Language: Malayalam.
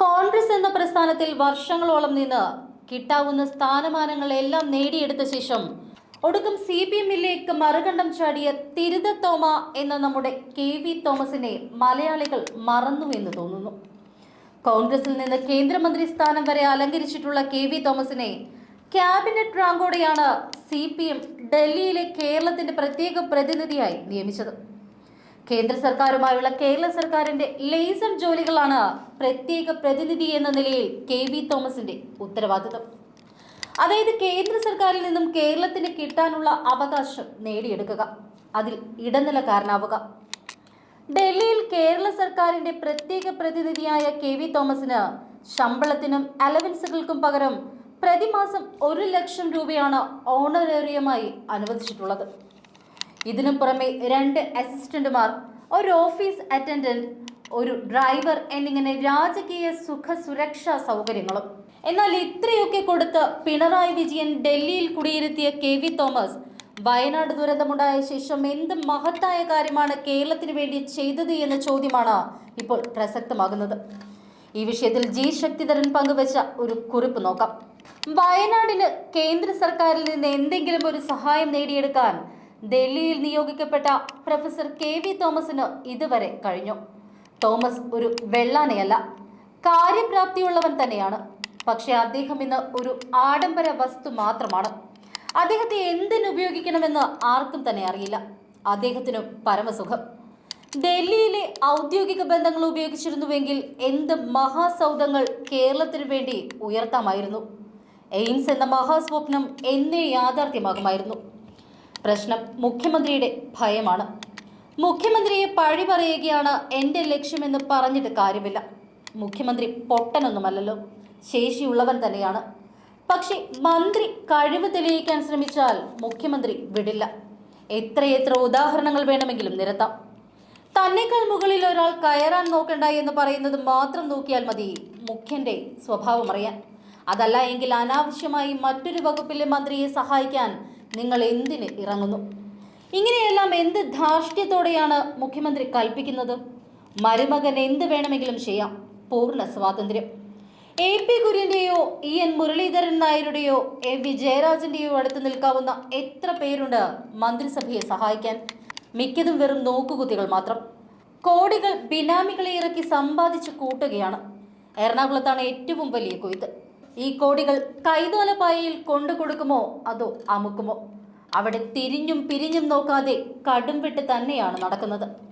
കോൺഗ്രസ് എന്ന പ്രസ്ഥാനത്തിൽ വർഷങ്ങളോളം നിന്ന് കിട്ടാവുന്ന സ്ഥാനമാനങ്ങളെല്ലാം നേടിയെടുത്ത ശേഷം ഒടുക്കം സി പി എമ്മിലേക്ക് മറുകണ്ഠം ചാടിയ തിരുത തോമ എന്ന നമ്മുടെ കെ വി തോമസിനെ മലയാളികൾ മറന്നു എന്ന് തോന്നുന്നു. കോൺഗ്രസിൽ നിന്ന് കേന്ദ്രമന്ത്രി സ്ഥാനം വരെ അലങ്കരിച്ചിട്ടുള്ള കെ വി തോമസിനെ ക്യാബിനറ്റ് റാങ്കോടെയാണ് സി പി എം ഡൽഹിയിലെ കേരളത്തിന്റെ പ്രത്യേക പ്രതിനിധിയായി നിയമിച്ചത്. കേന്ദ്ര സർക്കാരുമായുള്ള കേരള സർക്കാരിന്റെ ലേസർ ജോലികളാണ് പ്രത്യേക പ്രതിനിധി എന്ന നിലയിൽ കെ വി തോമസിന്റെ ഉത്തരവാദിത്തം. അതായത് കേന്ദ്ര സർക്കാരിൽ നിന്നും കേരളത്തിന് കിട്ടാനുള്ള അവകാശം നേടിയെടുക്കുക. അതിൽ ഇടനിലക്കാരനാവുക ഡൽഹിയിൽ കേരള സർക്കാരിന്റെ പ്രത്യേക പ്രതിനിധിയായ കെ വി തോമസിന് ശമ്പളത്തിനും അലവൻസുകൾക്കും പകരം പ്രതിമാസം ഒരു ലക്ഷം രൂപയാണ് ഓണറേറിയമായി അനുവദിച്ചിട്ടുള്ളത്. ഇതിനു പുറമെ രണ്ട് അസിസ്റ്റന്റുമാർ ഒരു ഓഫീസ് അറ്റൻഡന്റ് ഒരു ഡ്രൈവർ എന്നിങ്ങനെ രാജകീയ സുഖ സുരക്ഷാ സൗകര്യങ്ങളും. എന്നാൽ ഇത്രയൊക്കെ കൊടുത്ത് പിണറായി വിജയൻ ഡൽഹിയിൽ കുടിയിരുത്തിയ കെ വി തോമസ് വയനാട് ദുരന്തമുണ്ടായ ശേഷം എന്ത് മഹത്തായ കാര്യമാണ് കേരളത്തിന് വേണ്ടി ചെയ്തത് എന്ന ചോദ്യമാണ് ഇപ്പോൾ പ്രസക്തമാകുന്നത്. ഈ വിഷയത്തിൽ ജി ശക്തിധരൻ പങ്കുവച്ച ഒരു കുറിപ്പ് നോക്കാം. വയനാടിന് കേന്ദ്ര സർക്കാരിൽ നിന്ന് എന്തെങ്കിലും ഒരു സഹായം നേടിയെടുക്കാൻ ഡൽഹിയിൽ നിയോഗിക്കപ്പെട്ട പ്രൊഫസർ കെ വി തോമസിന് ഇതുവരെ കഴിഞ്ഞു. തോമസ് ഒരു വെള്ളാനയല്ല കാര്യപ്രാപ്തിയുള്ളവൻ തന്നെയാണ്. പക്ഷേ അദ്ദേഹം ഇന്ന് ഒരു ആഡംബര വസ്തു മാത്രമാണ്. അദ്ദേഹത്തെ എന്തിനു ഉപയോഗിക്കണമെന്ന് ആർക്കും തന്നെ അറിയില്ല. അദ്ദേഹത്തിനും പരമസുഖം. ഡൽഹിയിലെ ഔദ്യോഗിക ബന്ധങ്ങൾ ഉപയോഗിച്ചിരുന്നുവെങ്കിൽ എന്ത് മഹാസൗധങ്ങൾ കേരളത്തിനു വേണ്ടി ഉയർത്താമായിരുന്നു. എയിംസ് എന്ന മഹാസ്വപ്നം എന്നേ യാഥാർത്ഥ്യമാകുമായിരുന്നു. പ്രശ്നം മുഖ്യമന്ത്രിയുടെ ഭയമാണ്. മുഖ്യമന്ത്രിയെ പഴി പറയുകയാണ് എന്റെ ലക്ഷ്യമെന്ന് പറഞ്ഞിട്ട് കാര്യമില്ല. മുഖ്യമന്ത്രി പൊട്ടനൊന്നുമല്ലല്ലോ. ശേഷിയുള്ളവൻ തന്നെയാണ്. പക്ഷെ മന്ത്രി കഴിവ് തെളിയിക്കാൻ ശ്രമിച്ചാൽ മുഖ്യമന്ത്രി വിടില്ല. എത്രയെത്ര ഉദാഹരണങ്ങൾ വേണമെങ്കിലും നിരത്താം. തന്നെക്കാൾ മുകളിൽ ഒരാൾ കയറാൻ നോക്കണ്ട എന്ന് പറയുന്നത് മാത്രം നോക്കിയാൽ മതി മുഖ്യന്റെ സ്വഭാവം അറിയാൻ. അതല്ല എങ്കിൽ അനാവശ്യമായി മറ്റൊരു വകുപ്പിലെ മന്ത്രിയെ സഹായിക്കാൻ നിങ്ങൾ എന്തിന് ഇറങ്ങുന്നു? ഇങ്ങനെയെല്ലാം എന്ത് ധാർഷ്ട്യത്തോടെയാണ് മുഖ്യമന്ത്രി കൽപ്പിക്കുന്നത്? മരുമകൻ എന്ത് വേണമെങ്കിലും ചെയ്യാം. പൂർണ സ്വാതന്ത്ര്യം. എ പി കുര്യന്റെയോ ഇ എൻ മുരളീധരൻ നായരുടെയോ എ വി ജയരാജന്റെയോ അടുത്ത് നിൽക്കാവുന്ന എത്ര പേരുണ്ട് മന്ത്രിസഭയെ സഹായിക്കാൻ? മിക്കതും വെറും നോക്കുകുത്തികൾ മാത്രം. കോടികൾ ബിനാമികളെ ഇറക്കി സമ്പാദിച്ചു കൂട്ടുകയാണ്. എറണാകുളത്താണ് ഏറ്റവും വലിയ കൊയ്ത്ത്. ഈ കോടികൾ കൈതോലപ്പായയിൽ കൊണ്ടു കൊടുക്കുമോ? അതോ അമുക്കുമോ? അവിടെ തിരിഞ്ഞും പിരിഞ്ഞും നോക്കാതെ കടുംവെട്ട് തന്നെയാണ് നടക്കുന്നത്.